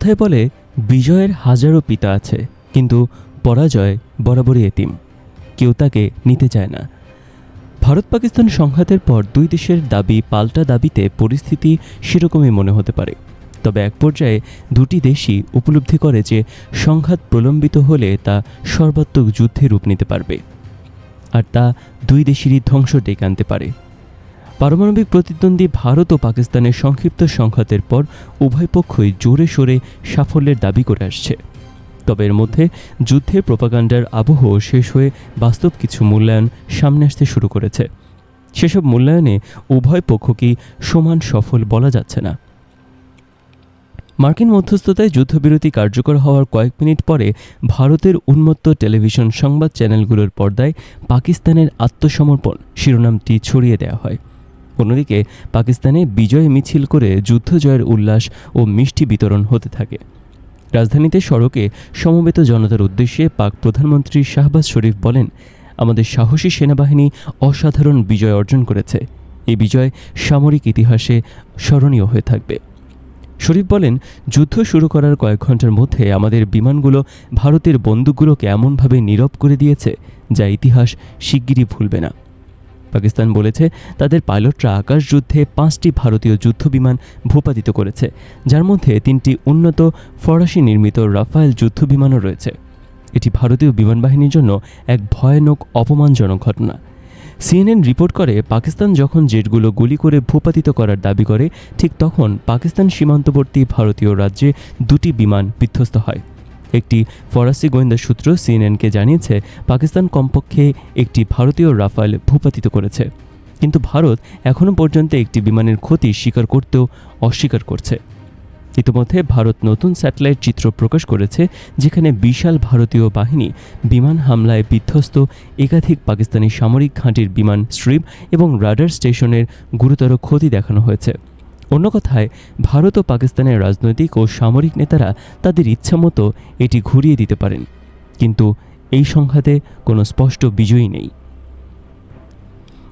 কথায় বলে, বিজয়ের হাজারো পিতা আছে, কিন্তু পরাজয় বরাবরই এতিম। কেউ তাকে নিতে চায় না। ভারত পাকিস্তান সংঘাতের পর দুই দেশের দাবি পাল্টা দাবিতে পরিস্থিতি সেরকমই মনে হতে পারে। তবে এক পর্যায়ে দুটি দেশই উপলব্ধি করে যে সংঘাত প্রলম্বিত হলে তা সর্বাত্মক যুদ্ধে রূপ নিতে পারবে। আর তা দুই দেশেরই ধ্বংস ডেকে আনতে পারে। পারমাণবিক প্রতিদ্বন্দ্বী ভারত ও পাকিস্তানের সংক্ষিপ্ত সংঘাতের পর উভয় পক্ষই জোরে সোরে সাফল্যের দাবি করে আসছে। তবে এর মধ্যে যুদ্ধের প্রোপাগান্ডার আবহ শেষ হয়ে বাস্তব কিছু মূল্যায়ন সামনে আসতে শুরু করেছে। সেসব মূল্যায়নে উভয় পক্ষকেই সমান সফল বলা যাচ্ছে না। মার্কিন মধ্যস্থতায় যুদ্ধবিরতি কার্যকর হওয়ার কয়েক মিনিট পরে ভারতের উন্মত্ত টেলিভিশন সংবাদ চ্যানেলগুলোর পর্দায় পাকিস্তানের আত্মসমর্পণ শিরোনামটি ছড়িয়ে দেওয়া হয়। অন্যদিকে পাকিস্তানে বিজয় মিছিল করে যুদ্ধ জয়ের উল্লাস ও মিষ্টি বিতরণ হতে থাকে। রাজধানীতে সড়কে সমবেত জনতার উদ্দেশ্যে পাক প্রধানমন্ত্রী শাহবাজ শরীফ বলেন, আমাদের সাহসী সেনাবাহিনী অসাধারণ বিজয় অর্জন করেছে। এই বিজয় সামরিক ইতিহাসে স্মরণীয় হয়ে থাকবে। শরীফ বলেন, যুদ্ধ শুরু করার কয়েক ঘণ্টার মধ্যে আমাদের বিমানগুলো ভারতের বন্দুকগুলোকে এমনভাবে নীরব করে দিয়েছে যা ইতিহাস শিগগিরই ভুলবে না। পাকিস্তান বলেছে, তাদের পাইলটরা আকাশ যুদ্ধে পাঁচটি ভারতীয় যুদ্ধবিমান ভূপাতিত করেছে, যার মধ্যে তিনটি উন্নত ফরাসি নির্মিত রাফায়েল যুদ্ধবিমানও রয়েছে। এটি ভারতীয় বিমান বাহিনীর জন্য এক ভয়ানক অপমানজনক ঘটনা। সিএনএন রিপোর্ট করে, পাকিস্তান যখন জেটগুলো গুলি করে ভূপাতিত করার দাবি করে, ঠিক তখন পাকিস্তান সীমান্তবর্তী ভারতীয় রাজ্যে দুটি বিমান বিধ্বস্ত হয়। একটি ফরাসি গোয়েন্দা সূত্র সিএনএনকে জানিয়েছে, পাকিস্তান কমপক্ষে একটি ভারতীয় রাফায়েল ভূপাতিত করেছে। কিন্তু ভারত এখনও পর্যন্ত একটি বিমানের ক্ষতি স্বীকার করতেও অস্বীকার করছে। ইতিমধ্যে ভারত নতুন স্যাটেলাইট চিত্র প্রকাশ করেছে, যেখানে বিশাল ভারতীয় বাহিনী বিমান হামলায় বিধ্বস্ত একাধিক পাকিস্তানি সামরিক ঘাঁটির বিমান স্ট্রিপ এবং রাডার স্টেশনের গুরুতর ক্ষতি দেখানো হয়েছে। অন্য কথায়, ভারত ও পাকিস্তানের রাজনৈতিক ও সামরিক নেতারা তাদের ইচ্ছামতো এটি ঘুরিয়ে দিতে পারেন। কিন্তু এই সংঘাতে কোনো স্পষ্ট বিজয়ী নেই।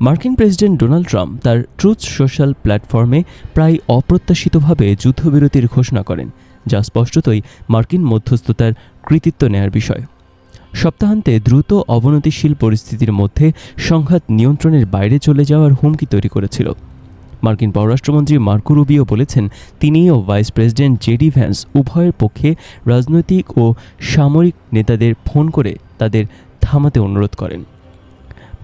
মার্কিন প্রেসিডেন্ট ডোনাল্ড ট্রাম্প তার ট্রুথ সোশ্যাল প্ল্যাটফর্মে প্রায় অপ্রত্যাশিতভাবে যুদ্ধবিরতির ঘোষণা করেন, যা স্পষ্টতই মার্কিন মধ্যস্থতার কৃতিত্ব নেয়ার বিষয়। সপ্তাহান্তে দ্রুত অবনতিশীল পরিস্থিতির মধ্যে সংঘাত নিয়ন্ত্রণের বাইরে চলে যাওয়ার হুমকি তৈরি করেছিল। মার্কিন পররাষ্ট্রমন্ত্রী মার্কো রুবিও বলেছেন তিনি ও ভাইস প্রেসিডেন্ট জেডি ভ্যান্স উভয়ের পক্ষে রাজনৈতিক ও সামরিক নেতাদের ফোন করে তাদের থামাতে অনুরোধ করেন।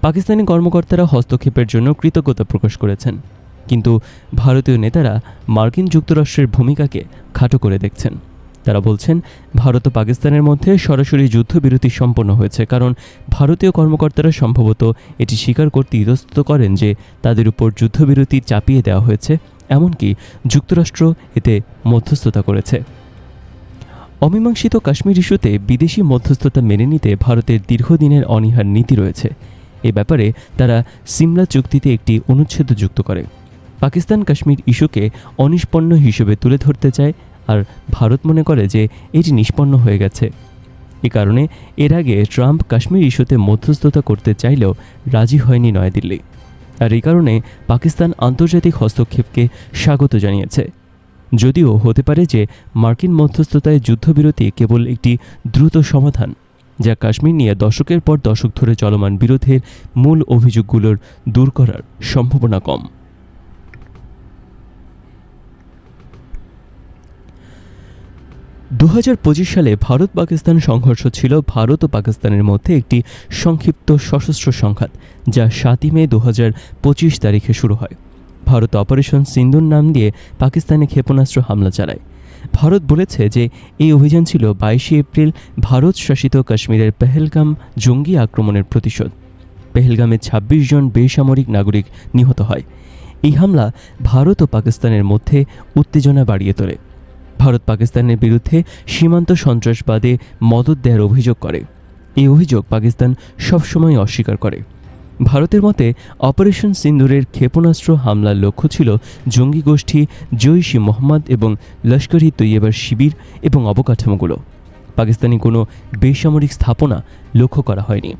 পাকিস্তানি কর্মকর্তারা হস্তক্ষেপের জন্য কৃতজ্ঞতা প্রকাশ করেছেন, কিন্তু ভারতীয় নেতারা মার্কিন যুক্তরাষ্ট্রের ভূমিকাকে খাটো করে দেখছেন। তারা বলছেন, ভারত ও পাকিস্তানের মধ্যে সরাসরি যুদ্ধবিরতি সম্পন্ন হয়েছে কারণ ভারতীয় কর্মকর্তারা সম্ভবত এটি স্বীকার করতে ইতস্তত করেন যে তাদের উপর যুদ্ধবিরতি চাপিয়ে দেওয়া হয়েছে, এমনকি যুক্তরাষ্ট্র এতে মধ্যস্থতা করেছে। অমীমাংসিত কাশ্মীর ইস্যুতে বিদেশি মধ্যস্থতা মেনে নিতে ভারতের দীর্ঘদিনের অনীহার নীতি রয়েছে। এ ব্যাপারে তারা সিমলা চুক্তিতে একটি অনুচ্ছেদ যুক্ত করে। পাকিস্তান কাশ্মীর ইস্যুকে অনিষ্পন্ন হিসেবে তুলে ধরতে চায় আর ভারত মনে করে যে এটি নিষ্পন্ন হয়ে গেছে। এ কারণে এর আগে ট্রাম্প কাশ্মীর ইস্যুতে মধ্যস্থতা করতে চাইলেও রাজি হয়নি নয়াদিল্লি। আর এই কারণে পাকিস্তান আন্তর্জাতিক হস্তক্ষেপকে স্বাগত জানিয়েছে। যদিও হতে পারে যে মার্কিন মধ্যস্থতায় যুদ্ধবিরতি কেবল একটি দ্রুত সমাধান, যা কাশ্মীর নিয়ে দশকের পর দশক ধরে চলমান বিরোধের মূল অভিযোগগুলোর দূর করার সম্ভাবনা কম। দু হাজার পঁচিশ সালে ভারত পাকিস্তান সংঘর্ষ ছিল ভারত ও পাকিস্তানের মধ্যে একটি সংক্ষিপ্ত সশস্ত্র সংঘাত, যা সাতই মে দু হাজার পঁচিশ তারিখে শুরু হয়। ভারত অপারেশন সিন্ধুর নাম দিয়ে পাকিস্তানে ক্ষেপণাস্ত্র হামলা চালায়। ভারত বলেছে যে, এই অভিযান ছিল বাইশে এপ্রিল ভারত শাসিত কাশ্মীরের পেহেলগাম জঙ্গি আক্রমণের প্রতিশোধ। পেহেলগামে ২৬ জন বেসামরিক নাগরিক নিহত হয়। এই হামলা ভারত ও পাকিস্তানের মধ্যে উত্তেজনা বাড়িয়ে তোলে। ভারত পাকিস্তানের বিরুদ্ধে সীমান্ত সন্ত্রাসবাদে মদত দেওয়ার অভিযোগ করে। এই অভিযোগ পাকিস্তান সবসময় অস্বীকার করে। ভারতের মতে, অপারেশন সিন্দুরের ক্ষেপণাস্ত্র হামলার লক্ষ্য ছিল জঙ্গি গোষ্ঠী জৈশ মোহাম্মদ এবং লস্কর ই তৈয়বার শিবির এবং অবকাঠামোগুলো। পাকিস্তানি কোনো বেসামরিক স্থাপনা লক্ষ্য করা হয়নি।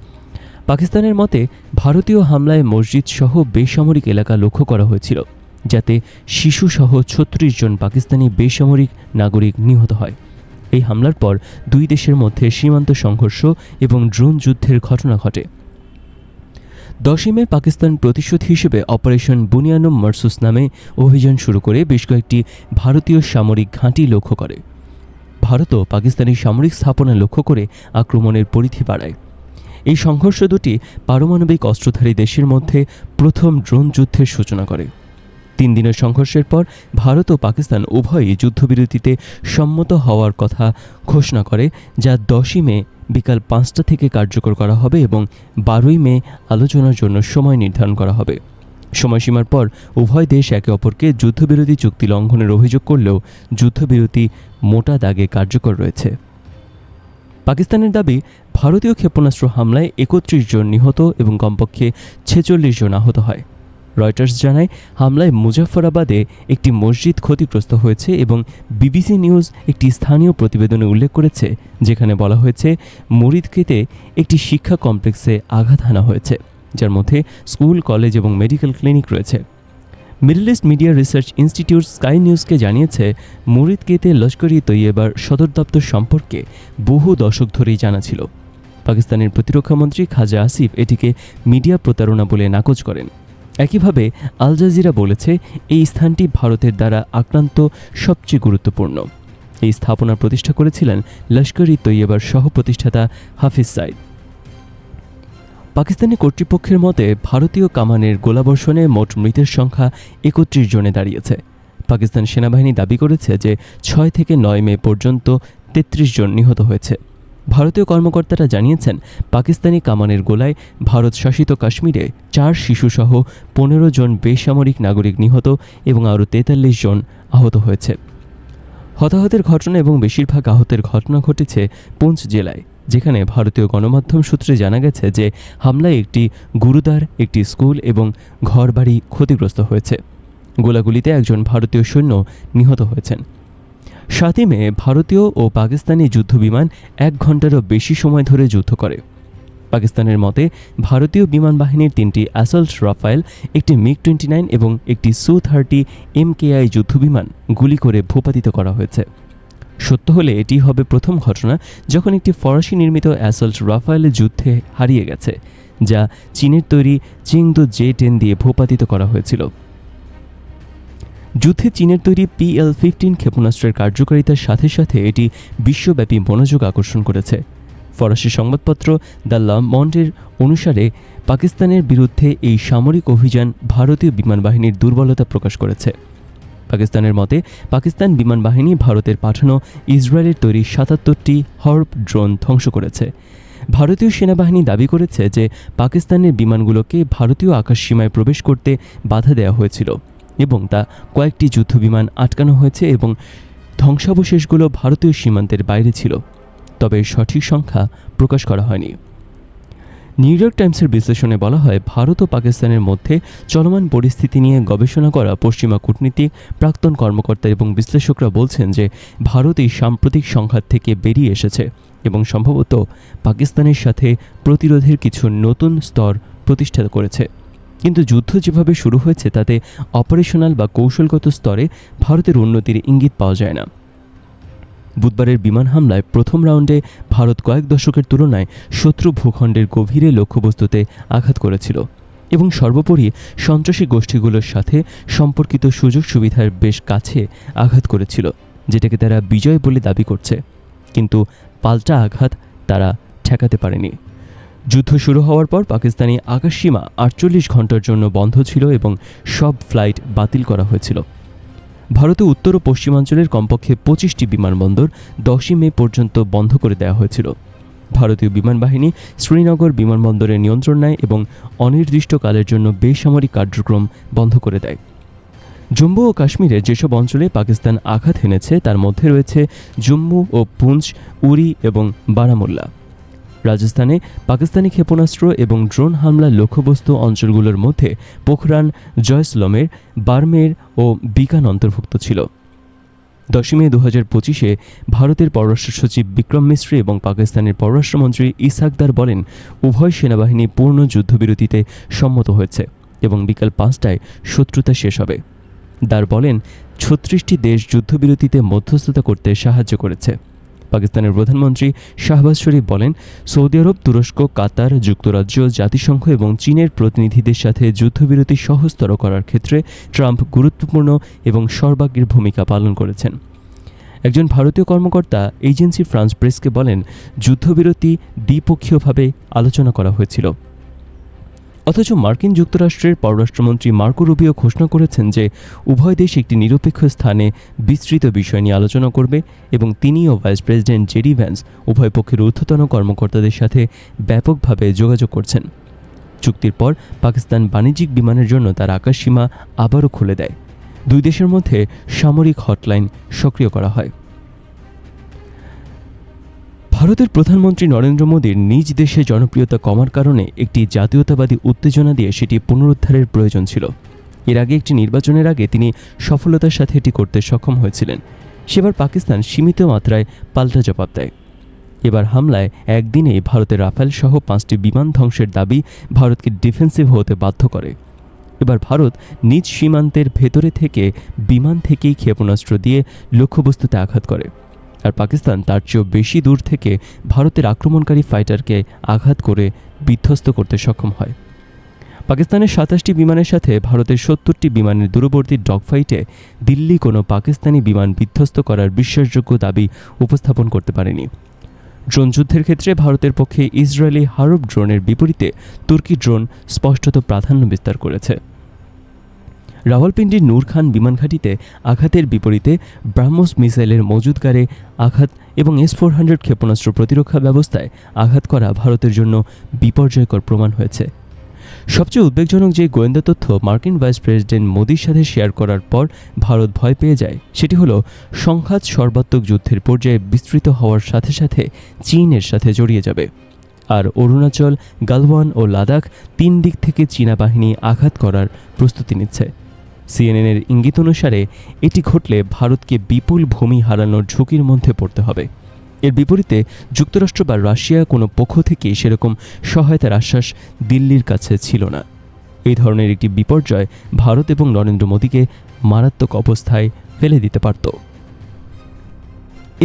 পাকিস্তানের মতে, ভারতীয় হামলায় মসজিদ সহ বেসামরিক এলাকা লক্ষ্য করা হয়েছিল। যাতে শিশুসহ ছত্রিশ জন পাকিস্তানি বেসামরিক নাগরিক নিহত হয়। এই হামলার পর দুই দেশের মধ্যে সীমান্ত সংঘর্ষ এবং ড্রোন যুদ্ধের ঘটনা ঘটে। দশই মে পাকিস্তান প্রতিশোধ হিসেবে অপারেশন বুনিয়ানুম মার্সুস নামে অভিযান শুরু করে বেশ কয়েকটি ভারতীয় সামরিক ঘাঁটি লক্ষ্য করে। ভারতও পাকিস্তানি সামরিক স্থাপনা লক্ষ্য করে আক্রমণের পরিধি বাড়ায়। এই সংঘর্ষ দুটি পারমাণবিক অস্ত্রধারী দেশের মধ্যে প্রথম ড্রোন যুদ্ধের সূচনা করে। তিন দিনের সংঘর্ষের পর ভারত ও পাকিস্তান উভয়ই যুদ্ধবিরতিতে সম্মত হওয়ার কথা ঘোষণা করে, যা দশই মে বিকাল পাঁচটা থেকে কার্যকর করা হবে এবং বারোই মে আলোচনার জন্য সময় নির্ধারণ করা হবে। সময়সীমার পর উভয় দেশ একে অপরকে যুদ্ধবিরতি চুক্তি লঙ্ঘনের অভিযোগ করলেও যুদ্ধবিরতি মোটা দাগে কার্যকর রয়েছে। পাকিস্তানের দাবি, ভারতীয় ক্ষেপণাস্ত্র হামলায় একত্রিশ জন নিহত এবং কমপক্ষে ছেচল্লিশ জন আহত হয়। রয়টার্স জানায়, হামলায় মুজাফফরাবাদে একটি মসজিদ ক্ষতিগ্রস্ত হয়েছে এবং বিবিসি নিউজ একটি স্থানীয় প্রতিবেদনে উল্লেখ করেছে, যেখানে বলা হয়েছে, মুরিদকেতে একটি শিক্ষা কমপ্লেক্সে আঘাত হানা হয়েছে, যার মধ্যে স্কুল, কলেজ এবং মেডিকেল ক্লিনিক রয়েছে। Middle East Media Research Institute Sky নিউজকে জানিয়েছে, মুরিদকেতে লস্করি তৈয়বার সদর দপ্তর সম্পর্কে বহু দশক ধরেই জানা ছিল। পাকিস্তানের প্রতিরক্ষামন্ত্রী খাজা আসিফ এটিকে মিডিয়া প্রতারণা বলে নাকচ করেন। একইভাবে আল জাজিরা বলেছে, এই স্থানটি ভারতের দ্বারা আক্রান্ত সবচেয়ে গুরুত্বপূর্ণ। এই স্থাপনা প্রতিষ্ঠা করেছিলেন লস্কর ই তৈয়বার সহ প্রতিষ্ঠাতা হাফিজ সাইদ পাকিস্তানি কর্তৃপক্ষের মতে, ভারতীয় কামানের গোলাবর্ষণে মোট মৃতের সংখ্যা একত্রিশ জনে দাঁড়িয়েছে। পাকিস্তান সেনাবাহিনী দাবি করেছে যে, ছয় থেকে নয় মে পর্যন্ত তেত্রিশ জন নিহত হয়েছে। ভারতীয় কর্মকর্তারা জানিয়েছেন, পাকিস্তানি কামানের গোলায় ভারত শাসিত কাশ্মীরে চার শিশুসহ পনেরো জন বেসামরিক নাগরিক নিহত এবং আরও তেতাল্লিশ জন আহত হয়েছে। হতাহতের ঘটনা এবং বেশিরভাগ আহতের ঘটনা ঘটেছে পুঞ্চ জেলায়, যেখানে ভারতীয় গণমাধ্যম সূত্রে জানা গেছে যে হামলায় একটি গুরুদ্বার একটি স্কুল এবং ঘরবাড়ি ক্ষতিগ্রস্ত হয়েছে। গোলাগুলিতে একজন ভারতীয় সৈন্য নিহত হয়েছেন। সাতই মে ভারতীয় ও পাকিস্তানি যুদ্ধবিমান এক ঘন্টারও বেশি সময় ধরে যুদ্ধ করে। পাকিস্তানের মতে, ভারতীয় বিমান বাহিনীর তিনটি অ্যাসল্ট রাফায়েল, একটি মিগ টোয়েন্টি নাইন এবং একটি সু থার্টি এম এমকেআই যুদ্ধবিমান গুলি করে ভূপাতিত করা হয়েছে। সত্য হলে এটি হবে প্রথম ঘটনা যখন একটি ফরাসি নির্মিত অ্যাসল্ট রাফায়েলের যুদ্ধে হারিয়ে গেছে, যা চীনের তৈরি চিংদু জে টেন দিয়ে ভূপাতিত করা হয়েছিল। যুদ্ধে চীনের তৈরি পিএল ফিফটিন ক্ষেপণাস্ত্রের কার্যকারিতার সাথে সাথে এটি বিশ্বব্যাপী মনোযোগ আকর্ষণ করেছে। ফরাসি সংবাদপত্র দ্য মন্ডের অনুসারে পাকিস্তানের বিরুদ্ধে এই সামরিক অভিযান ভারতীয় বিমান বাহিনীর দুর্বলতা প্রকাশ করেছে। পাকিস্তানের মতে, পাকিস্তান বিমান বাহিনী ভারতের পাঠানো ইসরায়েলের তৈরি সাতাত্তরটি হর্প ড্রোন ধ্বংস করেছে। ভারতীয় সেনাবাহিনী দাবি করেছে যে, পাকিস্তানের বিমানগুলোকে ভারতীয় আকাশসীমায় প্রবেশ করতে বাধা দেওয়া হয়েছিল। এবং তা কয়েকটি যুদ্ধবিমান আটকানো হয়েছে এবং ধ্বংসাবশেষগুলো ভারতীয় সীমান্তের বাইরে ছিল, তবে সঠিক সংখ্যা প্রকাশ করা হয়নি। নিউ ইয়র্ক টাইমসের বিশ্লেষণে বলা হয়, ভারত ও পাকিস্তানের মধ্যে চলমান পরিস্থিতি নিয়ে গবেষণা করা পশ্চিমা কূটনীতিক প্রাক্তন কর্মকর্তা এবং বিশ্লেষকরা বলছেন যে, ভারত এই সাম্প্রতিক সংঘাত থেকে বেরিয়ে এসেছে এবং সম্ভবত পাকিস্তানের সাথে প্রতিরোধের কিছু নতুন স্তর প্রতিষ্ঠা করেছে। কিন্তু যুদ্ধ যেভাবে শুরু হয়েছে, তাতে অপারেশনাল বা কৌশলগত স্তরে ভারতের উন্নতির ইঙ্গিত পাওয়া যায় না। বুধবারের বিমান হামলায় প্রথম রাউন্ডে ভারত কয়েক দশকের তুলনায় শত্রু ভূখণ্ডের গভীরে লক্ষ্যবস্তুতে আঘাত করেছিল এবং সর্বোপরি সন্ত্রাসী গোষ্ঠীগুলোর সাথে সম্পর্কিত সুযোগ সুবিধার বেশ কাছে আঘাত করেছিল, যেটাকে তারা বিজয় বলে দাবি করছে। কিন্তু পাল্টা আঘাত তারা ঠেকাতে পারেনি। যুদ্ধ শুরু হওয়ার পর পাকিস্তানি আকাশসীমা আটচল্লিশ ঘণ্টার জন্য বন্ধ ছিল এবং সব ফ্লাইট বাতিল করা হয়েছিল। ভারতে উত্তর ও পশ্চিমাঞ্চলের কমপক্ষে পঁচিশটি বিমানবন্দর দশই মে পর্যন্ত বন্ধ করে দেওয়া হয়েছিল। ভারতীয় বিমান বাহিনী শ্রীনগর বিমানবন্দরের নিয়ন্ত্রণ নেয় এবং অনির্দিষ্টকালের জন্য বেসামরিক কার্যক্রম বন্ধ করে দেয়। জম্মু ও কাশ্মীরের যেসব অঞ্চলে পাকিস্তান আঘাত এনেছে, তার মধ্যে রয়েছে জম্মু ও পুঞ্চ উরি এবং বারামুল্লা। রাজস্থানে পাকিস্তানি ক্ষেপণাস্ত্র এবং ড্রোন হামলার লক্ষ্যবস্তু অঞ্চলগুলোর মধ্যে পোখরান, জয়সলমের, বার্মের ও বিকান অন্তর্ভুক্ত ছিল। দশই মে দু হাজার পঁচিশে ভারতের পররাষ্ট্র সচিব বিক্রম মিশ্রি এবং পাকিস্তানের পররাষ্ট্রমন্ত্রী ইসাকদার বলেন, উভয় সেনাবাহিনী পূর্ণ যুদ্ধবিরতিতে সম্মত হয়েছে এবং বিকাল পাঁচটায় শত্রুতা শেষ হবে। দার বলেন, ছত্রিশটি দেশ যুদ্ধবিরতিতে মধ্যস্থতা করতে সাহায্য করেছে। পাকিস্তানের প্রধানমন্ত্রী শাহবাজ শরীফ বলেন, সৌদি আরব, তুরস্ক, কাতার, যুক্তরাজ্য, জাতিসংঘ এবং চীনের প্রতিনিধিদের সাথে যুদ্ধবিরতি সহজতর করার ক্ষেত্রে ট্রাম্প গুরুত্বপূর্ণ এবং সর্বাগ্রের ভূমিকা পালন করেছেন। একজন ভারতীয় কর্মকর্তা এজেন্সি ফ্রান্স প্রেসকে বলেন, যুদ্ধবিরতি দ্বিপক্ষীয়ভাবে আলোচনা করা হয়েছিল। অথচ মার্কিন যুক্তরাষ্ট্রের পররাষ্ট্রমন্ত্রী মার্কো রুবিও ঘোষণা করেছেন যে উভয় দেশ একটি নিরপেক্ষ স্থানে বিস্তৃত বিষয় নিয়ে আলোচনা করবে এবং তিনি ও ভাইস প্রেসিডেন্ট জেডি ভ্যান্স উভয় পক্ষের ঊর্ধ্বতন কর্মকর্তাদের সাথে ব্যাপকভাবে যোগাযোগ করছেন। চুক্তির পর পাকিস্তান বাণিজ্যিক বিমানের জন্য তার আকাশসীমা আবারও খুলে দেয়। দুই দেশের মধ্যে সামরিক হটলাইন সক্রিয় করা হয়। ভারতের প্রধানমন্ত্রী নরেন্দ্র মোদীর নিজ দেশে জনপ্রিয়তা কমার কারণে একটি জাতীয়তাবাদী উত্তেজনা দিয়ে সেটি পুনরুদ্ধারের প্রয়োজন ছিল। এর আগে একটি নির্বাচনের আগে তিনি সফলতার সাথে এটি করতে সক্ষম হয়েছিলেন। সেবার পাকিস্তান সীমিত মাত্রায় পাল্টা জবাব দেয়। এবার হামলায় একদিনেই ভারতের রাফেল সহ পাঁচটি বিমান ধ্বংসের দাবি ভারতকে ডিফেন্সিভ হতে বাধ্য করে। এবার ভারত নিজ সীমান্তের ভেতরে থেকে বিমান থেকেই ক্ষেপণাস্ত্র দিয়ে লক্ষ্যবস্তুতে আঘাত করে। আর পাকিস্তান তার চেয়েও বেশি দূর থেকে ভারতের আক্রমণকারী ফাইটারকে আঘাত করে বিধ্বস্ত করতে সক্ষম হয়। পাকিস্তানের সাতাশটি বিমানের সাথে ভারতের সত্তরটি বিমানের দূরবর্তী ডগফাইটে দিল্লি কোনো পাকিস্তানি বিমান বিধ্বস্ত করার বিশ্বাসযোগ্য দাবি উপস্থাপন করতে পারেনি। ড্রোন যুদ্ধের ক্ষেত্রে ভারতের পক্ষে ইসরায়েলি হারব ড্রোনের বিপরীতে তুর্কি ড্রোন স্পষ্টত প্রাধান্য বিস্তার করেছে। রাওয়ালপিন্ডির নূর খান বিমান ঘাঁটিতে আঘাতের বিপরীতে ব্রাহ্মস মিসাইলের মজুদগারে আঘাত এবং এস ফোর হান্ড্রেড ক্ষেপণাস্ত্র প্রতিরক্ষা ব্যবস্থায় আঘাত করা ভারতের জন্য বিপর্যয়কর প্রমাণ হয়েছে। সবচেয়ে উদ্বেগজনক যে গোয়েন্দা তথ্য মার্কিন ভাইস প্রেসিডেন্ট মোদির সাথে শেয়ার করার পর ভারত ভয় পেয়ে যায়, সেটি হলো সংঘাত সর্বাত্মক যুদ্ধের পর্যায়ে বিস্তৃত হওয়ার সাথে সাথে চীনের সাথে জড়িয়ে যাবে। আর অরুণাচল, গালওয়ান ও লাদাখ তিন দিক থেকে চীনা বাহিনী আঘাত করার প্রস্তুতি নিচ্ছে। সিএনএনের ইঙ্গিত অনুসারে, এটি ঘটলে ভারতকে বিপুল ভূমি হারানোর ঝুঁকির মধ্যে পড়তে হবে। এর বিপরীতে, যুক্তরাষ্ট্র বা রাশিয়া কোনো পক্ষ থেকেই সেরকম সহায়তার আশ্বাস দিল্লির কাছে ছিল না। এই ধরনের একটি বিপর্যয় ভারত এবং নরেন্দ্র মোদীকে মারাত্মক অবস্থায় ফেলে দিতে পারত।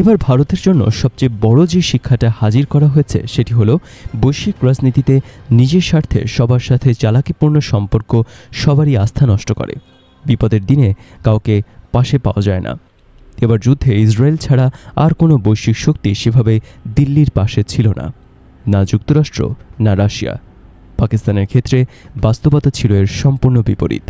এবার ভারতের জন্য সবচেয়ে বড় যে শিক্ষাটা হাজির করা হয়েছে, সেটি হলো বৈশ্বিক রাজনীতিতে নিজের স্বার্থে সবার সাথে চালাকিপূর্ণ সম্পর্ক সবারই আস্থা নষ্ট করে। বিপদের দিনে কাউকে পাশে পাওয়া যায় না। এবার যুদ্ধে ইসরায়েল ছাড়া আর কোনো বৈশ্বিক শক্তি সেভাবে দিল্লির পাশে ছিল না না যুক্তরাষ্ট্র, না রাশিয়া। পাকিস্তানের ক্ষেত্রে বাস্তবতা ছিল এর সম্পূর্ণ বিপরীত।